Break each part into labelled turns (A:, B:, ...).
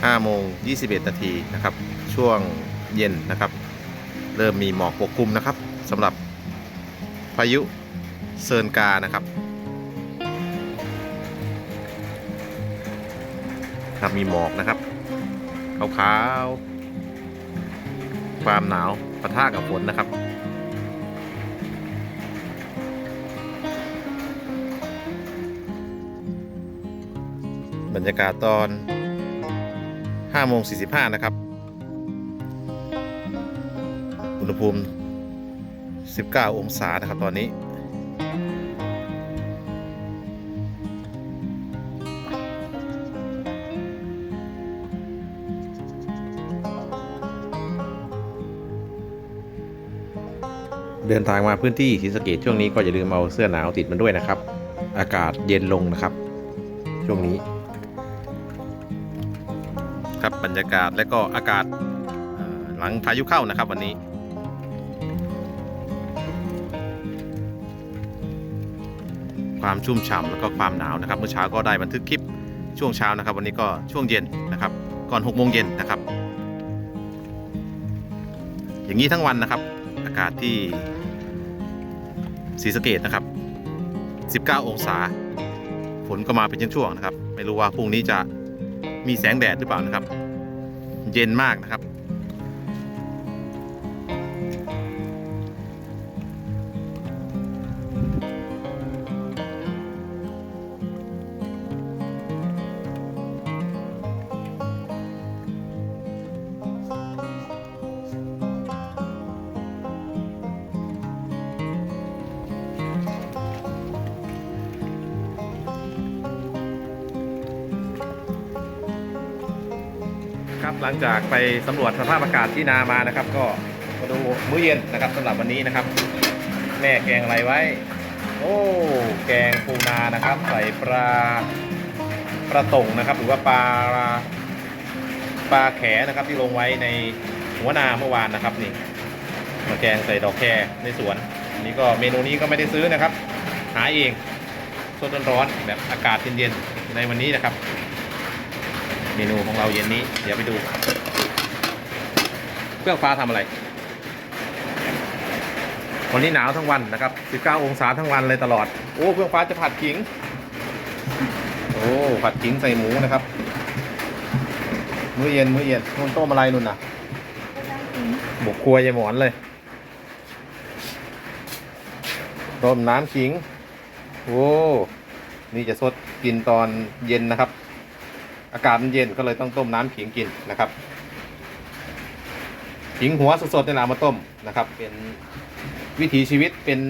A: 5โมง21 นาทีนะครับ ช่วงเย็นนะครับ เริ่มมีหมอกปกคลุมนะครับสำหรับพายุเซินกานะครับครับมีหมอกนะครับขาวๆความหนาวปะทะกับฝนนะครับบรรยากาศตอน 5โมง45นะครับ อุณหภูมิ19องศานะครับตอนนี้เดินทางมาพื้นที่ศรีสะเกดช่วงนี้ก็อย่าลืมเอาเสื้อหนาวติดมันด้วยนะครับ อากาศเย็นลงนะครับ ช่วงนี้ ครับบรรยากาศและก็อากาศหลังพายุเข้านะครับวันนี้ความชุ่มฉ่ำแล้วก็ความหนาวนะครับเมื่อเช้าก็ได้บันทึกคลิปช่วงเช้านะครับ วันนี้ก็ช่วงเย็นนะครับ ก่อน6โมงเย็นนะครับ อย่างนี้ทั้งวันนะครับ อากาศที่ศรีสะเกดนะครับ 19 องศาฝนก็มาเป็นช่วงๆนะครับ ไม่รู้ว่าพรุ่งนี้จะ มีแสงแดดหรือเปล่านะครับ เย็นมากนะครับ ครับ หลังจากไปสำรวจสภาพอากาศที่นามานะครับ ก็มาดูมื้อเย็นนะครับสำหรับวันนี้นะครับ แม่แกงอะไรไว้ โอ้แกงปูนานะครับ ใส่ปลาปลาตงนะครับ หรือว่าปลาปลาแขนะครับที่ลงไว้ในหัวนาเมื่อวานนะครับนี่มาแกงใส่ดอกแครในสวนนนี้ก็เมนูนี้ก็ไม่ได้ซื้อนะครับ หาเองสดร้อนๆแบบอากาศเย็นๆในวันนี้นะครับ เมนูของเราเย็นนี้ เดี๋ยวไปดู เครื่องฟ้าทำอะไร วันนี้หนาวทั้งวันนะครับ 19 องศาทั้งวันเลยตลอด โอ้ เครื่องฟ้าจะผัดขิง โอ้ ผัดขิงใส่หมูนะครับ มื้อเย็นมื้อเย็นนุ่นต้มอะไรนุ่นน่ะบุกครัวยายหมอนเลย ต้มน้ำขิง โอ้ นี่จะสดกินตอนเย็นนะครับ อากาศมันเย็นก็เลยต้องต้มน้ำขิงกินนะครับขิงหัวสดๆในหลามาต้มนะครับ เป็นวิถีชีวิตเป็น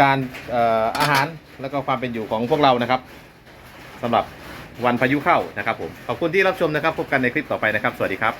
A: การออาหารแล้วก็ความเป็นอยู่ของพวกเรานะครับสำหรับวันพายุเข้านะครับผมขอบคุณที่รับชมนะครับพบกันในคลิปต่อไปนะครับ สวัสดีครับ